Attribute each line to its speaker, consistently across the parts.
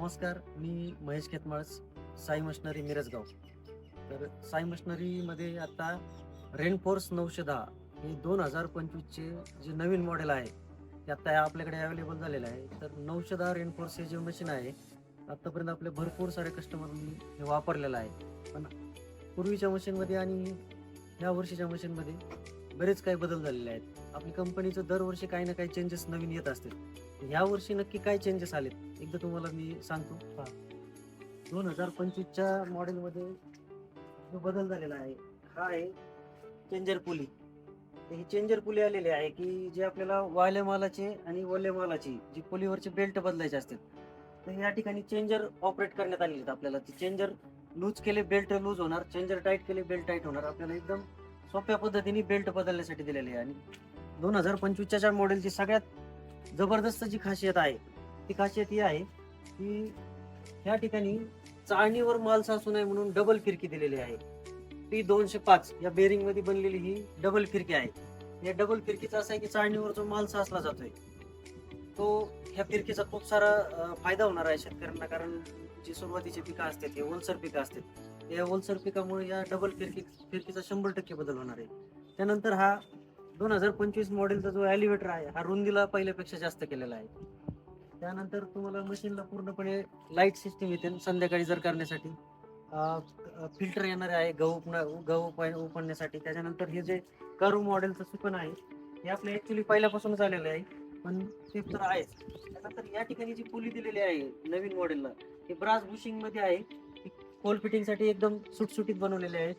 Speaker 1: नमस्कार मी महेश खेतमाळस साई मशनरी मिरजगाव. तर साई मशनरीमध्ये आता रेनफोर्स नऊशे दहा हे दोन हजार पंचवीसचे जे नवीन मॉडेल आहे ते आता आपल्याकडे अवेलेबल झालेलं आहे. तर नऊशे दहा रेनफोर्स हे जे मशीन आहे आत्तापर्यंत आपले भरपूर सारे कस्टमरनी हे वापरलेलं आहे. पण पूर्वीच्या मशीनमध्ये आणि ह्या वर्षीच्या मशीनमध्ये बरेच काही बदल झालेले आहेत. आपली कंपनीचं दरवर्षी काही ना काही चेंजेस नवीन येत असतील. ह्या वर्षी नक्की काय चेंजेस आलेत? एकदा तुम्हाला मी सांगतो. पहा. दोन हजार पंचवीसच्या मॉडेलमध्ये जो बदल झालेला आहे हा आहे चेंजर पुली तर ही चेंजर पुली आलेली आहे की जे आपल्याला वायल्या मालाचे आणि ओल्या मालाची जी पुलीवरचे बेल्ट बदलायचे असतात तर या ठिकाणी चेंजर ऑपरेट करण्यात आलेले आहेत आपल्याला. ते चेंजर लूज केले बेल्ट लूज होणार चेंजर टाईट केले बेल्ट टाईट होणार. आपल्याला एकदम सोप्या पद्धतीने बेल्ट बदलण्यासाठी दिलेली आहे. आणि दोन हजार पंचवीसच्या मॉडेलची सगळ्यात जबरदस्त जी खासियत आहे ती खासियत ही आहे की ह्या ठिकाणी चाळणीवर माल साचू नये म्हणून डबल फिरकी दिलेली आहे. टी दोनशे पाच या बेरिंगमध्ये बनलेली ही डबल फिरकी आहे. या डबल फिरकीचा असं आहे की चाळणीवर जो माल साचला जातोय तो ह्या फिरकीचा खूप सारा फायदा होणार आहे शेतकऱ्यांना कारण जी सुरुवातीची पिकं असतात हे ओलसर पिकं असतात या ओलसर पिकामुळे या डबल फिरकी फिरकीचा शंभर टक्के बदल होणार आहे. त्यानंतर हा दोन हजार पंचवीस मॉडेलचा जो ॲलिव्हेटर आहे हा रुंदीला पहिल्यापेक्षा जास्त केलेला आहे. त्यानंतर तुम्हाला मशीनला पूर्णपणे लाइट सिस्टीम येते संध्याकाळी जर करण्यासाठी. फिल्टर येणारे आहे गहू गहू उपडण्यासाठी त्याच्यानंतर हे जे करू मॉडेलचं सुकन आहे हे आपलं ऍक्च्युली पहिल्यापासूनच आलेलं आहे. पण ते तर आहेच त्यानंतर या ठिकाणी जी पुली दिलेली आहे नवीन मॉडेलला हे ब्रास बुशिंगमध्ये आहे. खोल फिटिंगसाठी एकदम सुटसुटीत बनवलेले आहेत.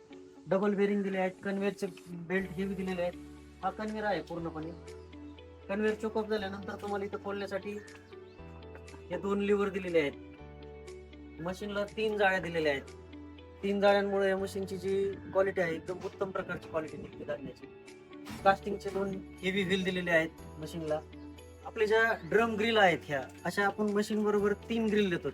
Speaker 1: डबल बेरिंग दिले आहेत. कन्वेअरचे बेल्ट हेवी दिलेले आहेत. हा कन्वेअर आहे पूर्णपणे. कन्वेअर चोकअप झाल्यानंतर तुम्हाला इथं खोलण्यासाठी हे दोन लिव्हर दिलेले आहेत. मशीनला तीन जाळ्या दिलेल्या आहेत. तीन जाळ्यांमुळे या मशीनची जी क्वालिटी आहे एकदम उत्तम प्रकारची क्वालिटी निघते धान्याची. कास्टिंगचे दोन हेवी व्हील दिलेले आहेत मशीनला आपले ज्या ड्रम ग्रिल आहेत ह्या अशा आपण मशीन बरोबर तीन ग्रिल देतो.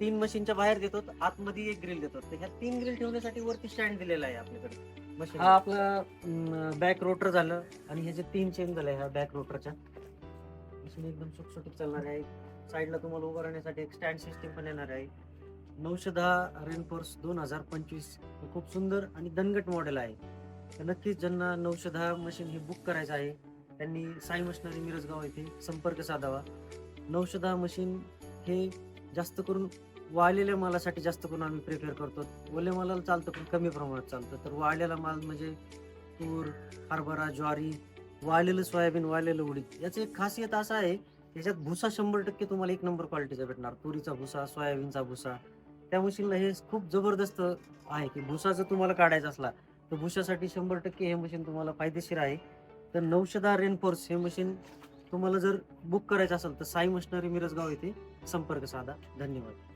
Speaker 1: तीन मशीनच्या बाहेर देतो आतमध्ये एक ग्रिल देतो. तर ह्या तीन ग्रिल ठेवण्यासाठी वरती स्टँड दिलेला आहे आपल्याकडे मशीन हा आपला बॅक रोटर झालं आणि हे जे तीन चेन झाले ह्या बॅक रोटरच्या मशीन एकदम सुटसुटीत चालणार आहे. साईडला तुम्हाला उभं राहण्यासाठी एक स्टँड सिस्टीम पण येणार आहे. नऊशे दहा रेनफोर्स दोन हजार पंचवीस. हे खूप सुंदर आणि दणगट मॉडेल आहे. तर नक्कीच ज्यांना नऊशे दहा मशीन हे बुक करायचं आहे त्यांनी साई मशनरी मिरजगाव येथे संपर्क साधावा. नऊशे दहा मशीन हे जास्त करून वाळलेल्या मालासाठी जास्त करून आम्ही प्रिपेअर करतो. ओल्या मालाला चालतं पण कमी प्रमाणात चालतं. तर वाळलेला माल म्हणजे तूर हरभरा ज्वारी वाळलेलं सोयाबीन वाळलेलं उडीद याचं एक खासियत असं आहे त्याच्यात भुसा शंभर टक्के तुम्हाला एक नंबर क्वालिटीचा भेटणार. तुरीचा भुसा सोयाबीनचा भुसा. त्या मशीनला हे खूप जबरदस्त आहे की भुसा जर तुम्हाला काढायचा असला तर भुसासाठी शंभर टक्के हे मशीन तुम्हाला फायदेशीर आहे. तर नऊशे दहा रेनफोर्स हे मशीन तुम्हाला जर बुक करायचं असेल तर साई मशिनरी मिरजगाव येथे संपर्क साधा. धन्यवाद.